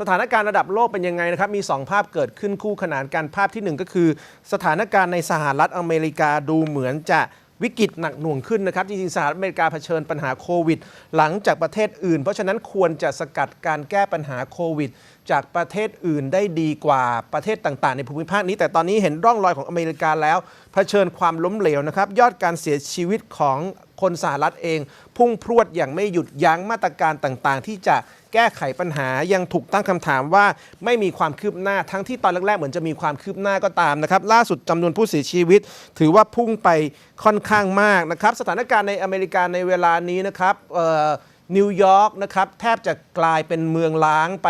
สถานการณ์ระดับโลกเป็นยังไงนะครับ มี 2 ภาพเกิดขึ้นคู่ขนานกันภาพทีหนึ่1 ก็คือ สถานการณ์ในสหรัฐอเมริกาดูเหมือนจะวิกฤตหนักหน่วงขึ้นนะครับ จริงๆ สหรัฐอเมริกาเผชิญปัญหาโควิด หลังจากประเทศอื่น เพราะฉะนั้นควรจะสกัดการแก้ปัญหาโควิด จากประเทศอื่นได้ดีกว่าประเทศต่างๆ ในภูมิภาคนี้ แต่ตอนนี้เห็นร่องรอยของอเมริกาแล้วเผชิญความล้มเหลวนะครับ ยอดการเสียชีวิตของ คนสหรัฐเอง พุ่งพรวดอย่างไม่หยุดยั้งมาตรการต่างๆ ที่จะแก้ไขปัญหายังถูกตั้งคำถามว่าไม่มีความคืบหน้าทั้งที่ตอนแรกๆ เหมือนจะมีความคืบหน้าก็ตามนะครับ ล่าสุดจำนวนผู้เสียชีวิต ถือว่าพุ่งไปค่อนข้างมากนะครับ สถานการณ์ในอเมริกาในเวลานี้นะครับนิวยอร์กนะครับแทบจะกลายเป็นเมืองล้างไป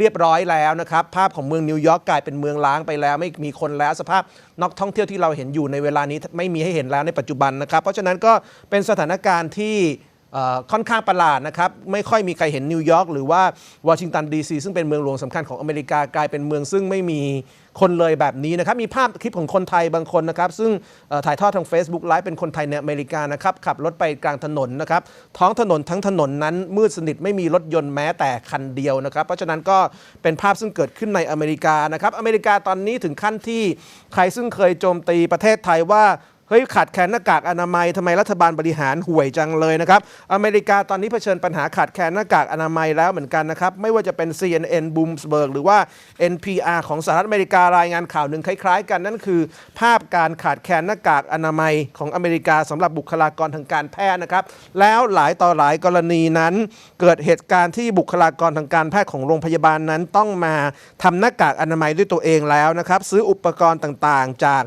เรียบร้อยแล้วนะครับ ภาพของเมืองนิวยอร์กกลายเป็นเมืองล้างไปแล้ว ไม่มีคนแล้วสภาพนักท่องเที่ยวที่เราเห็นอยู่ในเวลานี้ไม่มีให้เห็นแล้วในปัจจุบันนะครับ เพราะฉะนั้นก็เป็นสถานการณ์ที่ ค่อนข้างประหลาดนะครับ ไม่ค่อยมีใครเห็นนิวยอร์กหรือว่าวอชิงตันดีซีซึ่งเป็นเมืองหลวงสำคัญของอเมริกากลายเป็นเมืองซึ่งไม่มีคนเลยแบบนี้นะครับ มีภาพคลิปของคนไทยบางคนนะครับ ซึ่งถ่ายทอดทาง Facebook ไลฟ์เป็นคนไทยในอเมริกานะครับ ขับรถไปกลางถนนนะครับ ท้องถนนทั้งถนนนั้น มืดสนิทไม่มีรถยนต์แม้แต่คันเดียวนะครับ เพราะฉะนั้นก็เป็นภาพซึ่งเกิดขึ้นในอเมริกานะครับ อเมริกาตอนนี้ถึงขั้นที่ใครซึ่งเคยโจมตีประเทศไทยว่า เฮ้ยขาดแคลนหน้ากากอนามัยทำไมรัฐบาลบริหารห่วยจังเลยนะครับอเมริกาตอนนี้เผชิญปัญหาขาดแคลนหน้ากากอนามัยแล้วเหมือนกันนะครับไม่ว่าจะเป็น CNN Bloomberg หรือว่า NPR ของสหรัฐอเมริการายงานข่าวหนึ่งคล้ายๆ กันนั่นคือ ภาพการขาดแคลนหน้ากากอนามัยของอเมริกาสำหรับบุคลากรทางการแพทย์นะครับแล้วหลายต่อหลายกรณีนั้น เกิดเหตุการณ์ที่บุคลากรทางการแพทย์ของโรงพยาบาลนั้นต้องมาทำหน้ากากอนามัยด้วยตัวเองแล้วนะครับซื้ออุปกรณ์ต่างๆ จาก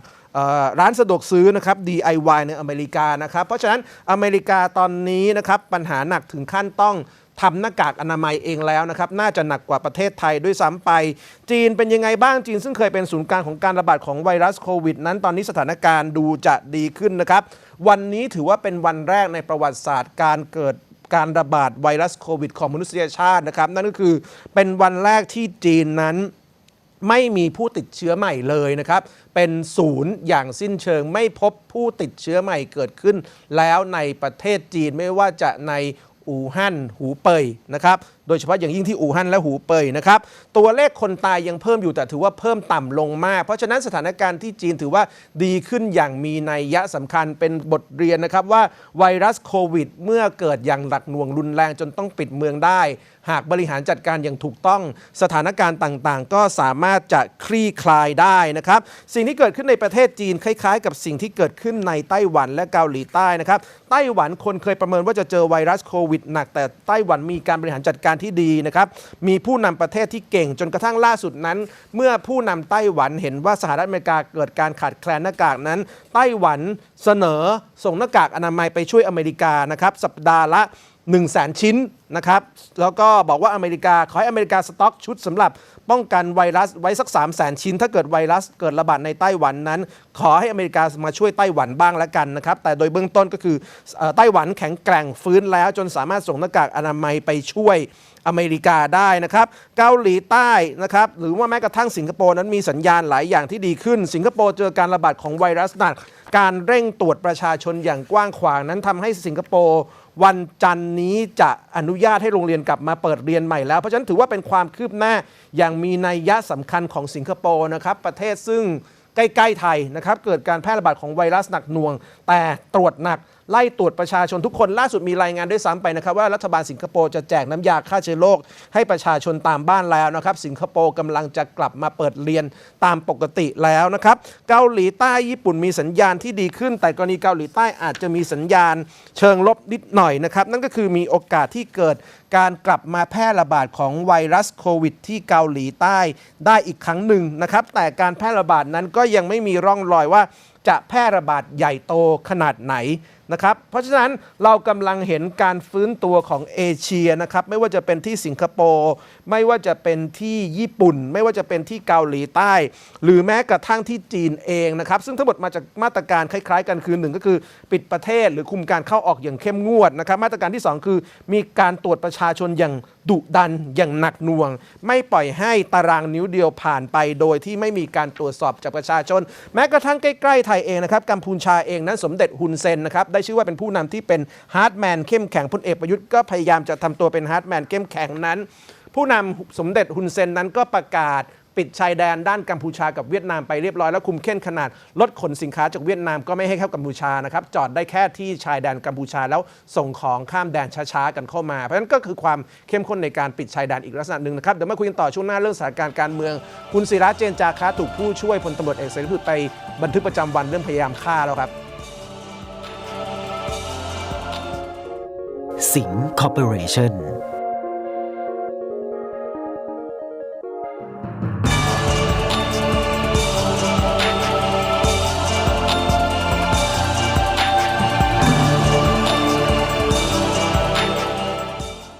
ร้านสะดวกซื้อนะครับ DIY ในอเมริกานะครับ เพราะฉะนั้นอเมริกาตอนนี้นะครับปัญหาหนักถึงขั้นต้องทำหน้ากากอนามัยเองแล้วนะครับ น่าจะหนักกว่าประเทศไทยด้วยซ้ำไป จีนเป็นยังไงบ้างจีน ซึ่งเคยเป็นศูนย์กลางของการระบาดของไวรัสโควิด นั้นตอนนี้สถานการณ์ดูจะดีขึ้นนะครับ วันนี้ถือว่าเป็นวันแรกในประวัติศาสตร์การเกิดการระบาดไวรัสโควิด ของมนุษยชาตินะครับ นั่นก็คือเป็นวันแรกที่จีนนั้น ไม่มีผู้ติดเชื้อใหม่เลยนะครับ เป็นศูนย์อย่างสิ้นเชิงไม่พบผู้ติดเชื้อใหม่เกิดขึ้น แล้วในประเทศจีนไม่ว่าจะในอู่ฮั่นหูเป่ยนะครับโดยเฉพาะอย่างยิ่งที่อู่ฮั่นและหูเป่ยนะครับ ตัวเลขคนตายยังเพิ่มอยู่แต่ถือว่าเพิ่มต่ำลงมาก เพราะฉะนั้นสถานการณ์ที่จีนถือว่าดีขึ้นอย่างมีนัยยะสำคัญเป็นบทเรียนนะครับว่าไวรัสโควิด เมื่อเกิดอย่างหนักหน่วงรุนแรงจนต้องปิดเมืองได้ หากบริหารจัดการอย่างถูกต้อง สถานการณ์ต่างๆ ก็สามารถจะคลี่คลายได้นะครับ สิ่งที่เกิดขึ้นในประเทศจีนคล้าย ๆ กับสิ่งที่เกิดขึ้นในไต้หวันและเกาหลีใต้นะครับไต้หวันคนเคยประเมินว่าจะเจอไวรัสโควิดหนักแต่ไต้หวันมีการบริหารจัดการที่ดีนะครับ มีผู้นำประเทศที่เก่งจนกระทั่งล่าสุดนั้น เมื่อผู้นำไต้หวันเห็นว่าสหรัฐอเมริกาเกิดการขาดแคลนหน้ากากนั้น ไต้หวันเสนอส่งหน้ากากอนามัยไปช่วยอเมริกานะครับสัปดาห์ละ 1 0 0 0 0แสนชิ้นนะครับ แล้วก็บอกว่าอเมริกา ขอให้อเมริกาสต็อกชุดสำหรับป้องกันไวรัสไว้สัก 3 0 0แสนชิ้น ถ้าเกิดไวรัสเกิดระบาดในไต้หวันนั้น ขอให้อเมริกามาช่วยไต้หวันบ้างล้วกันนะครับ แต่โดยเบื้องต้นก็คือเอ่อไต้หวันแข็งแกร่งฟื้นแล้ว จนสามารถส่งหน้ากากอนามัยไปช่วยอเมริกาได้นะครับ เกาหลีใต้นะครับ หรือว่าแม้กระทั่งสิงคโปร์นั้นมีสัญญาณหลายอย่างที่ดีขึ้น สิงคโปร์เจอการระบาดของไวรัสหนักการเร่งตรวจประชาชนอย่างกว้างขวางนั้นทำให้สิงคโปร์ วันจันนี้จะอนุญาตให้โรงเรียนกลับมาเปิดเรียนใหม่แล้ว เพราะฉะนั้นถือว่าเป็นความคืบหน้าอย่างมีนัยยะสำคัญของสิงคโปร์นะครับ ประเทศซึ่งใกล้ ๆ ไทยนะครับ เกิดการแพร่ระบาดของไวรัสหนักหน่วง แต่ตรวจหนัก ไล่ตรวจประชาชนทุกคนล่าสุดมีรายงานด้วยซ้ำไปนะครับว่ารัฐบาลสิงคโปร์จะแจกน้ำยาฆ่าเชื้อโรคให้ประชาชนตามบ้านแล้วนะครับ สิงคโปร์กำลังจะกลับมาเปิดเรียนตามปกติแล้วนะครับ เกาหลีใต้ญี่ปุ่นมีสัญญาณที่ดีขึ้น แต่กรณีเกาหลีใต้อาจจะมีสัญญาณเชิงลบนิดหน่อยนะครับนั่นก็คือมีโอกาสที่เกิดการกลับมาแพร่ระบาดของไวรัสโควิด ที่เกาหลีใต้ได้อีกครั้งหนึ่งนะครับแต่การแพร่ระบาดนั้นก็ยังไม่มีร่องรอยว่าจะแพร่ระบาดใหญ่โตขนาดไหนนะครับ เพราะฉะนั้นเรากำลังเห็นการฟื้นตัวของเอเชียนะครับ ไม่ว่าจะเป็นที่สิงคโปร์ไม่ว่าจะเป็นที่ญี่ปุ่น ไม่ว่าจะเป็นที่เกาหลีใต้ หรือแม้กระทั่งที่จีนเองนะครับ ซึ่งทั้งหมดมาจากมาตรการคล้ายๆ กันคือหนึ่งก็คือ ปิดประเทศหรือคุมการเข้าออกอย่างเข้มงวดนะครับ มาตรการที่ 2 คือ มีการตรวจประชาชนอย่างดุดันอย่างหนักหน่วง ไม่ปล่อยให้ตารางนิ้วเดียวผ่านไป โดยที่ไม่มีการตรวจสอบจากประชาชน แม้กระทั่งใกล้ๆไทยเองนะครับกัมพูชาเองนั้นสมเด็จฮุนเซนนะครับได้ชื่อว่าเป็นผู้นำที่เป็นฮาร์ดแมนเข้มแข็งพลเอกประยุทธ์ก็พยายามจะทำตัวเป็นฮาร์ดแมนเข้มแข็งนั้น ผู้นำสมเด็จฮุนเซนนั้นก็ประกาศปิดชายแดนด้านกัมพูชากับเวียดนามไปเรียบร้อยแล้วคุมเข้มขนาดรถขนสินค้าจากเวียดนามก็ไม่ให้เข้ากัมพูชานะครับจอดได้แค่ที่ชายแดนกัมพูชาแล้วส่งของข้ามแดนช้าๆกันเข้ามา เพราะฉะนั้นก็คือความเข้มข้นในการปิดชายแดนอีกลักษณะหนึ่งนะครับเดี๋ยวมาคุยกันต่อช่วงหน้าเรื่องสถานการณ์การเมือง คุณศิระเจนจาคะถูกผู้ช่วยพลตำรวจเอกเสรีพิสุทธิ์ไปบันทึกประจำวันเรื่องพยายามฆ่าแล้วครับ สิงห์คอร์ปอเรชั่น